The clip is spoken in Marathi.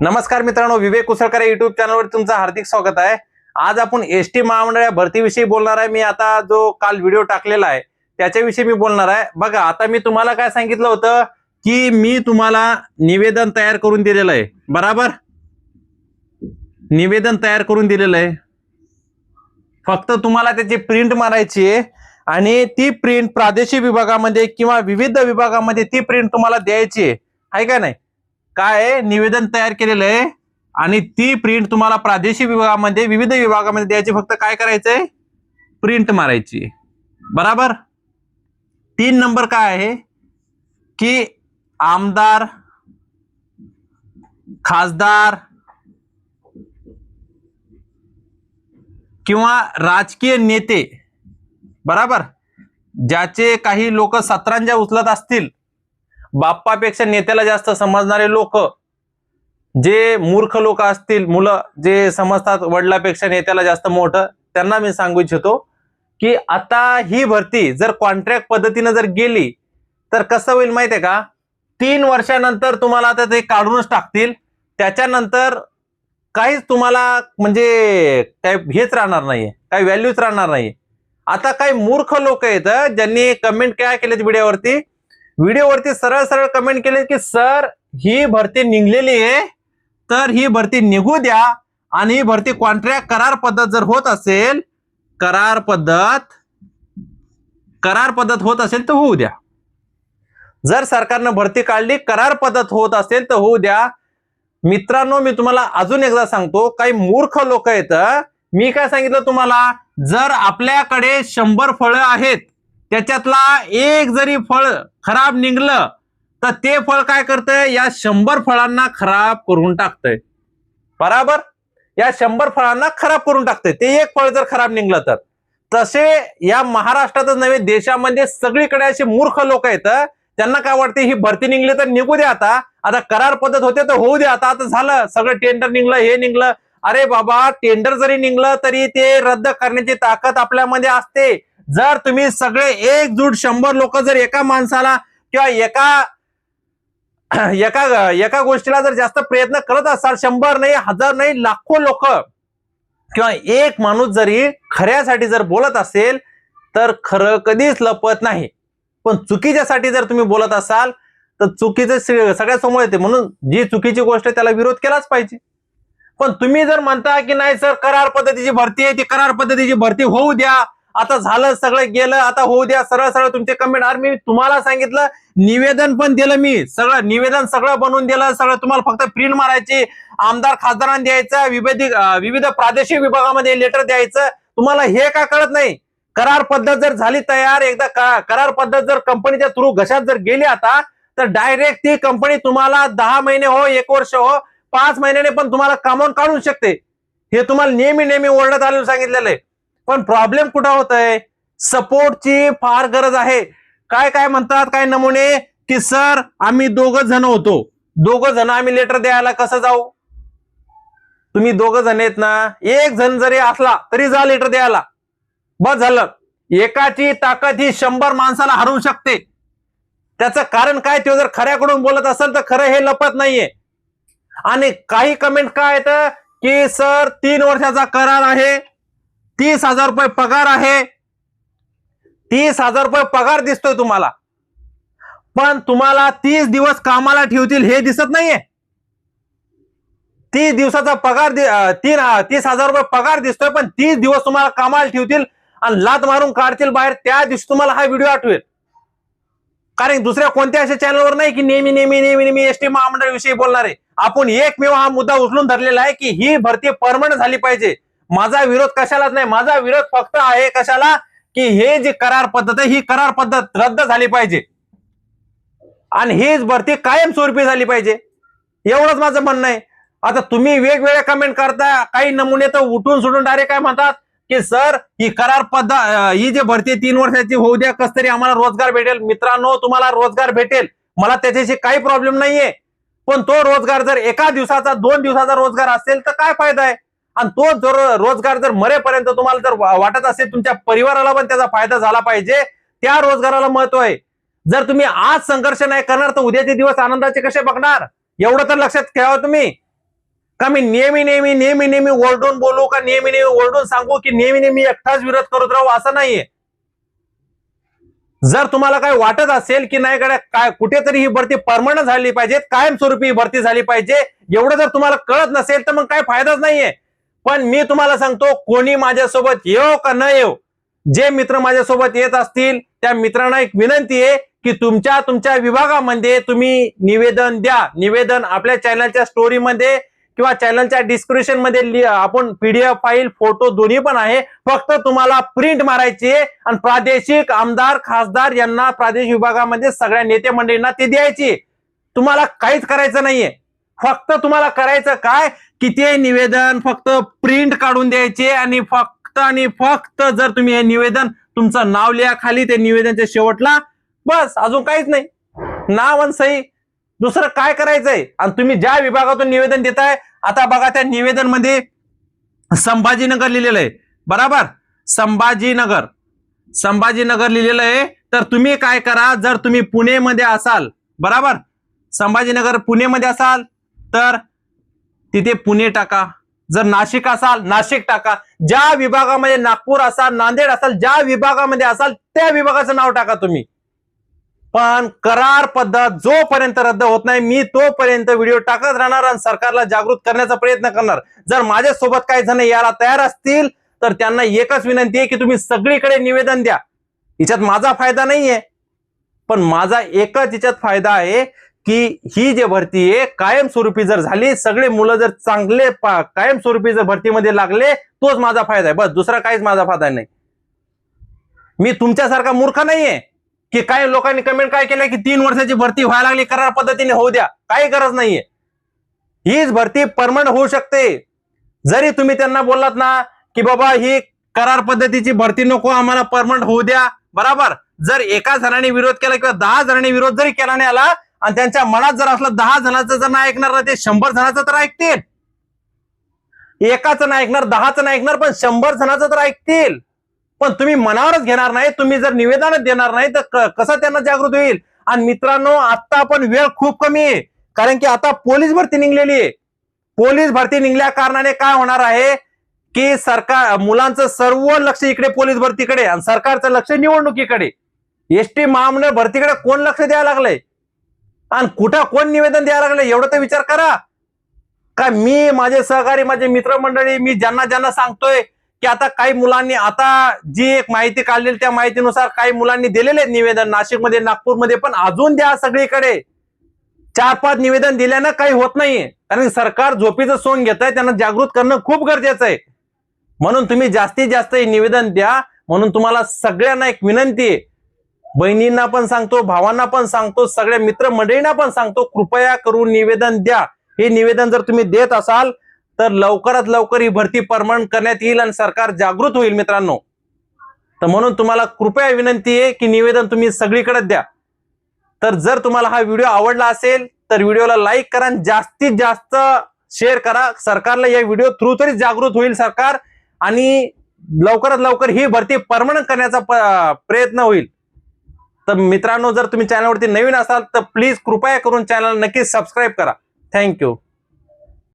नमस्कार मित्रांनो विवेक कुसळकर युट्यूब चॅनलवर तुमचं हार्दिक स्वागत आहे. आज आपण एस टी महामंडळ भरतीविषयी बोलणार आहे. मी आता जो काल व्हिडिओ टाकलेला आहे त्याच्याविषयी मी बोलणार आहे. बघा आता मी तुम्हाला काय सांगितलं होतं की मी तुम्हाला निवेदन तयार करून दिलेलं आहे. बराबर? निवेदन तयार करून दिलेलं आहे. फक्त तुम्हाला त्याची प्रिंट मारायची आहे आणि ती प्रिंट प्रादेशिक विभागामध्ये किंवा विविध विभागामध्ये ती प्रिंट तुम्हाला द्यायची आहे. आहे का नाही? काय निवेदन तयार केलेलं आहे. आणि ती प्रिंट तुम्हाला प्रादेशिक विभागामध्ये विविध विभागामध्ये द्यायची. फक्त काय करायचंय? प्रिंट मारायची. बराबर? तीन नंबर काय आहे? की आमदार खासदार किंवा राजकीय नेते. बराबर? ज्याचे काही लोक सतरांजा उचलत असतील बाप्पापेक्षा नेत्याला जास्त समजणारे लोक जे मूर्ख लोक असतील मुलं जे समजतात वडिलापेक्षा नेत्याला जास्त मोठं त्यांना मी सांगू इच्छितो की आता ही भरती जर कॉन्ट्रॅक्ट पद्धतीनं जर गेली तर कसं होईल माहितीये का? तीन वर्षानंतर तुम्हाला आता ते काढूनच टाकतील त्याच्यानंतर काहीच तुम्हाला म्हणजे काही हेच राहणार नाहीये काही व्हॅल्यूच राहणार नाही आता काही मूर्ख लोक आहेत ज्यांनी कमेंट काय केलेत व्हिडिओवरती व्हिडिओवरती सरळ सरळ कमेंट केले की सर ही भरती निघलेली आहे. तर ही भरती निघू द्या. आणि ही भरती कॉन्ट्रॅक्ट करार पद्धत जर होत असेल करार पद्धत करार पद्धत होत असेल तर होऊ द्या. जर सरकारनं भरती काढली करार पद्धत होत असेल तर होऊ द्या. मित्रांनो मी तुम्हाला अजून एकदा सांगतो काही मूर्ख लोक आहेत मी काय सांगितलं तुम्हाला? जर आपल्याकडे शंभर फळं आहेत त्याच्यातला एक जरी फळ खराब निघलं तर ते फळ काय करतंय? या शंभर फळांना खराब करून टाकतंय. बराबर? या शंभर फळांना खराब करून टाकतंय. ते एक फळ जर खराब निघलं तर. तसे या महाराष्ट्रातच नव्हे देशामध्ये सगळीकडे असे मूर्ख लोक आहेत त्यांना काय वाटते ही भरती निघली तर निघू द्या आता. आता करार पद्धत होते तर होऊ द्या आता. आता झालं. सगळं टेंडर निघलं हे निघलं. अरे बाबा टेंडर जरी निघलं तरी ते रद्द करण्याची ताकद आपल्यामध्ये असते. जर तुम्ही सगळे एकजूट शंभर लोक जर एका माणसाला किंवा एका एका एका गोष्टीला जर जास्त प्रयत्न करत असाल शंभर नाही हजार नाही लाखो लोक किंवा एक माणूस जरी खऱ्यासाठी जर बोलत असेल तर खरं कधीच लपत नाही. पण चुकीच्यासाठी जर तुम्ही बोलत असाल तर चुकीचं सगळ्या समोर येते. म्हणून जी चुकीची गोष्ट त्याला विरोध केलाच पाहिजे. पण तुम्ही जर म्हणता की नाही सर करार पद्धतीची भरती आहे ती करार पद्धतीची भरती होऊ द्या. आता झालं सगळं गेलं आता होऊ द्या सरळ सरळ तुमचे कमेंट अरे मी तुम्हाला सांगितलं निवेदन पण दिलं मी. सगळं निवेदन सगळं बनवून दिलं सगळं तुम्हाला फक्त प्रिंट मारायची आमदार खासदारांना द्यायचं विविध विविध प्रादेशिक विभागामध्ये लेटर द्यायचं. तुम्हाला हे का कळत नाही? करार पद्धत जर झाली तयार एकदा करार पद्धत जर कंपनीच्या थ्रू घशात जर गेली आता तर डायरेक्ट ती कंपनी तुम्हाला दहा महिने हो एक वर्ष हो पाच महिन्याने पण तुम्हाला कामावून काढू शकते. हे तुम्हाला नेहमी नेहमी ओरडत आलेलं सांगितलेलं आहे. पण प्रॉब्लेम कुठं होत आहे सपोर्टची फार गरज आहे. काय काय म्हणतात काय नमुने? की सर आम्ही दोघ जण होतो. दोघ जण आम्ही लेटर द्यायला कसं जाऊ? तुम्ही दोघ जण आहेत ना एक जण जरी असला तरी जा लेटर द्यायला. बस झालं. एकाची ताकद ही शंभर माणसाला हरवू शकते. त्याचं कारण काय? ते जर खऱ्याकडून बोलत असेल तर खरं हे लपत नाहीये. आणि काही कमेंट काय येतं की सर तीन वर्षाचा करार आहे. तीस हजार रुपये पगार आहे. तीस हजार रुपये पगार दिसतोय तुम्हाला. पण तुम्हाला तीस दिवस कामाला ठेवतील हे दिसत नाहीये. तीस दिवसाचा पगार तीन तीस हजार रुपये पगार दिसतोय पण तीस दिवस तुम्हाला कामाला ठेवतील आणि लात मारून काढतील बाहेर त्या दिवशी तुम्हाला हा व्हिडिओ आठवेल. कारण दुसऱ्या कोणत्या अशा चॅनलवर नाही की नेहमी नेहमी नेहमी नेहमी एस टी महामंडळ विषयी बोलणार. आहे आपण एकमेव हा मुद्दा उचलून धरलेला आहे की ही भरती परमनंट झाली पाहिजे. माझा विरोध कशालाच नाही माझा विरोध फक्त आहे कशाला? की हे जी करार पद्धत आहे ही करार पद्धत रद्द झाली पाहिजे. आणि हीच भरती कायमस्वरूपी झाली पाहिजे. एवढंच माझं म्हणणं आहे. आता तुम्ही वेगवेगळ्या कमेंट करता काही नमुने तर उठून सुटून डायरेक्ट काय म्हणतात? की सर ही करार पद्धत ही जी भरती तीन वर्षाची होऊ द्या कस तरी आम्हाला रोजगार भेटेल. मित्रांनो तुम्हाला रोजगार भेटेल. मला त्याच्याशी काही प्रॉब्लेम नाहीये. पण तो रोजगार जर एका दिवसाचा दोन दिवसाचा रोजगार असेल तर काय फायदा आहे? आणि तो जर रोजगार जर मरेपर्यंत तुम्हाला जर वाटत असेल तुमच्या परिवाराला पण त्याचा फायदा झाला पाहिजे त्या रोजगाराला महत्त्व आहे. जर तुम्ही आज संघर्ष नाही करणार तर उद्याचे दिवस आनंदाचे कसे बघणार? एवढं तर लक्षात ठेवा तुम्ही. का मी नेहमी नेहमी नेहमी नेहमी ओरडून बोलू का नेहमी नेहमी ओरडून सांगू की नेहमी नेहमी एकटाच विरोध करत राहू असं नाहीये. जर तुम्हाला काय वाटत असेल की नाही गड्या काय कुठेतरी ही भरती परमनंट झाली पाहिजे कायमस्वरूपी ही भरती झाली पाहिजे एवढं जर तुम्हाला कळत नसेल तर मग काय फायदाच नाहीये. पण मी तुम्हाला सांगतो कोणी माझ्यासोबत येऊ का न येऊ जे मित्र माझ्यासोबत येत असतील त्या मित्रांना एक विनंती आहे की तुमच्या तुमच्या विभागामध्ये तुम्ही निवेदन द्या. निवेदन आपल्या चॅनलच्या स्टोरीमध्ये किंवा चॅनलच्या डिस्क्रिप्शनमध्ये आपण पीडीएफ फाईल फोटो दोन्ही पण आहे. फक्त तुम्हाला प्रिंट मारायची आहे आणि प्रादेशिक आमदार खासदार यांना प्रादेशिक विभागामध्ये सगळ्या नेते मंडळींना ते द्यायची तुम्हाला काहीच करायचं नाहीये. फक्त तुम्हाला करायचं काय? की ते निवेदन फक्त प्रिंट काढून द्यायचे आणि फक्त आणि फक्त जर तुम्ही हे निवेदन तुमचं नाव लिहा खाली ते निवेदनच्या शेवटला बस अजून काहीच नाही. नाव आणि सही. दुसरं काय करायचंय? आणि तुम्ही ज्या विभागातून निवेदन देताय आता बघा त्या निवेदनमध्ये संभाजीनगर लिहिलेलं आहे. बराबर? संभाजीनगर. संभाजीनगर लिहिलेलं आहे. तर तुम्ही काय करा जर तुम्ही पुणेमध्ये असाल बराबर? संभाजीनगर पुणेमध्ये असाल तर तिथे पुणे टाका. जर नाशिक असाल नाशिक टाका. ज्या विभागामध्ये नागपूर असाल नांदेड असाल ज्या विभागामध्ये असाल त्या विभागाचं नाव टाका तुम्ही. पण करार पद्धत जोपर्यंत रद्द होत नाही मी तोपर्यंत व्हिडिओ टाकत राहणार आणि सरकारला जागृत करण्याचा प्रयत्न करणार. जर माझ्यासोबत काही जण याला तयार असतील तर त्यांना एकच विनंती आहे की तुम्ही सगळीकडे निवेदन द्या. हिच्यात माझा फायदा नाहीये. पण माझा एकच हिच्यात फायदा आहे की ही जे भरती आहे कायमस्वरूपी जर झाली सगळे मुलं जर चांगले कायमस्वरूपी जर भरतीमध्ये लागले तोच माझा फायदा आहे. बस दुसरा काहीच माझा फायदा नाही. मी तुमच्यासारखा मूर्ख नाहीये की काही लोकांनी कमेंट काय केलंय की तीन वर्षाची भरती व्हायला लागली करार पद्धतीने होऊ द्या. काही गरज नाहीये. हीच भरती परमनंट होऊ शकते. जरी तुम्ही त्यांना बोललात ना की बाबा ही करार पद्धतीची भरती नको आम्हाला परमनंट होऊ द्या. बराबर. जर एका जणांनी विरोध केला किंवा दहा जणांनी विरोध जरी केला नाही आला आणि त्यांच्या मनात जर असलं दहा जणांचं जर नाही ऐकणार ना ते शंभर जणांचं तर ऐकतील. एकाच नाही ऐकणार दहाचं नाही ऐकणार पण शंभर जणांचं तर ऐकतील. पण तुम्ही मनावरच घेणार नाही तुम्ही जर निवेदनच देणार नाही तर कसं त्यांना जागृत होईल? आणि मित्रांनो आता पण वेळ खूप कमी आहे. कारण की आता पोलीस भरती निघलेली आहे. पोलीस भरती निघल्या कारणाने काय होणार आहे? की सरकार मुलांचं सर्व लक्ष इकडे पोलीस भरतीकडे आणि सरकारचं लक्ष निवडणुकीकडे एसटी महामंडळ भरतीकडे कोण लक्ष द्यायला लागलंय? आणि कुठं कोण निवेदन द्यायला लागलं एवढं तर विचार करा. का मी माझे सहकारी माझे मित्रमंडळी मी ज्यांना ज्यांना सांगतोय की आता काही मुलांनी आता जी एक माहिती काढलेली त्या माहितीनुसार काही मुलांनी दिलेले निवेदन नाशिकमध्ये नागपूरमध्ये पण अजून द्या सगळीकडे. चार पाच निवेदन दिल्यानं काही होत नाहीये. कारण सरकार झोपीचं सोंग घेत आहे त्यांना जागृत करणं खूप गरजेचं आहे. म्हणून तुम्ही जास्तीत जास्त हे निवेदन द्या. म्हणून तुम्हाला सगळ्यांना एक विनंती आहे. बहिणींना पण सांगतो भावांना पण सांगतो सगळ्या मित्रमंडळींना पण सांगतो कृपया करून निवेदन द्या. हे निवेदन जर तुम्ही देत असाल तर लवकरात लवकर ही भरती परमनंट करण्यात येईल आणि सरकार जागृत होईल मित्रांनो. तर म्हणून तुम्हाला कृपया विनंती आहे की निवेदन तुम्ही सगळीकडे द्या. तर जर तुम्हाला हा व्हिडिओ आवडला असेल तर व्हिडिओला लाईक करा आणि जास्तीत जास्त शेअर करा. सरकारला या व्हिडिओ थ्रू तरी जागृत होईल सरकार आणि लवकरात लवकर ही भरती परमनंट करण्याचा प्रयत्न होईल. तर मित्रांनो जर तुम्ही चॅनलवरती नवीन असाल तर प्लीज कृपया करून चॅनल नक्कीच सबस्क्राईब करा. थँक्यू